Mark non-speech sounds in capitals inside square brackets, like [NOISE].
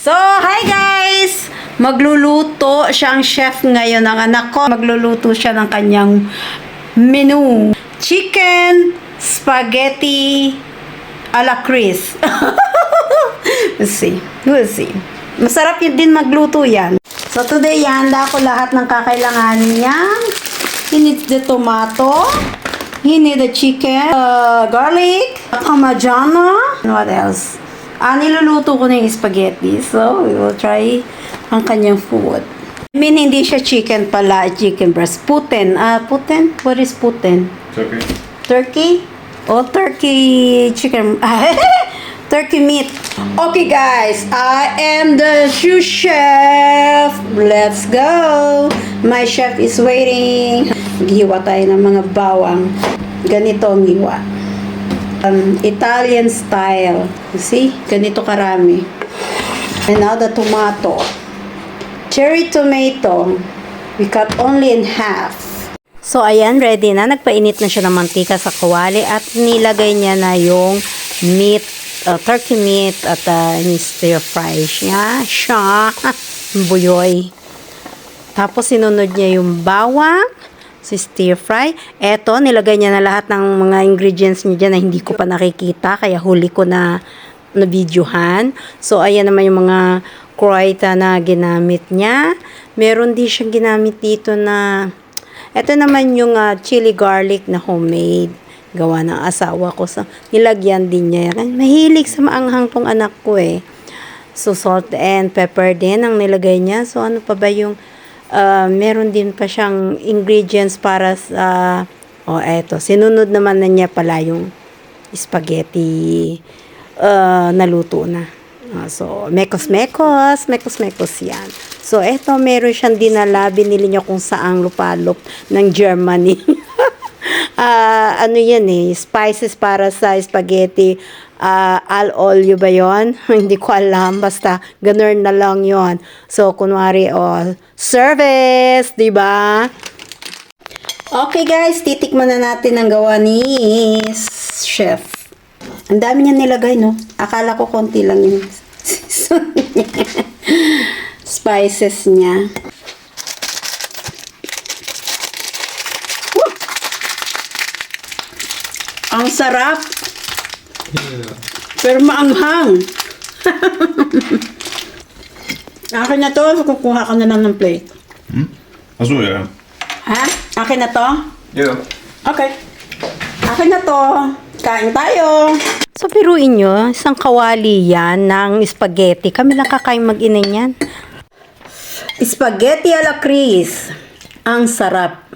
So, hi guys! Magluluto siyang chef ngayon ng anak ko. Magluluto siya ng kanyang menu. Chicken, spaghetti, a la Chris. [LAUGHS] we'll see. We'll see. Masarap yun din magluto yan. So, today, handa ko lahat ng kakailanganin niya. He needs the tomato. He needs the chicken, uh, garlic, parmigiano. What else? Ah, niluluto ko na yung spaghetti. So, we will try ang kanyang food. I mean, hindi siya chicken pala, chicken breast. Putin. Ah, putin? What is putin? Okay. Turkey? Oh, turkey chicken. [LAUGHS] turkey meat. Okay, guys. I am the shoe chef. Let's go. My chef is waiting. Giwa tayo ng mga bawang. Ganito ang giwa. Um, Italian style. You see? Ganito karami. And now the tomato. Cherry tomato. We cut only in half. So, ayan, ready na. Nagpainit na siya ng mantika sa kawali at nilagay niya na yung meat, uh, turkey meat at uh, stir fry siya. Siya. [LAUGHS] Buyoy. Tapos, sinunod niya yung bawang, si stir fry. Eto, nilagay niya na lahat ng mga ingredients niya dyan na hindi ko pa nakikita. Kaya huli ko na na videohan. So, ayan naman yung mga kroita na ginamit niya. Meron din siyang ginamit dito na ito naman yung ah, chili garlic na homemade. Gawa ng asawa ko. So, nilagyan din niya. Mahilig sa maanghang tong anak ko eh. So, salt and pepper din ang nilagay niya. So, ano pa ba yung, ah, meron din pa siyang ingredients para sa, oh, eto. Sinunod naman na niya pala yung spaghetti ah, naluto na. Ah, so, mekos-mekos, mekos-mekos yan. So, eto, meron siyang dinala, binili niya kung saang lupalop ng Germany. [LAUGHS] Ah, ano yan eh, spices para sa spaghetti. Ah, al olio ba yon? [LAUGHS] Hindi ko alam, basta ganun na lang yon. So, kunwari, oh, service, di ba? Okay guys, titikman na natin ang gawa ni chef. Ang dami niya nilagay, no? Akala ko konti lang yung [LAUGHS] spices niya. Ang sarap. Pero maanghang. [LAUGHS] Akin na to, kukuha ka na lang ng plate. Achso, ja. Ha? Akin na to? Ja. Okay. Akin na to. Kain tayo. So, piruin nyo, isang kawali yan ng spaghetti. Kami lang kakain mag-ina yan. Spaghetti ala Cris. Ang sarap.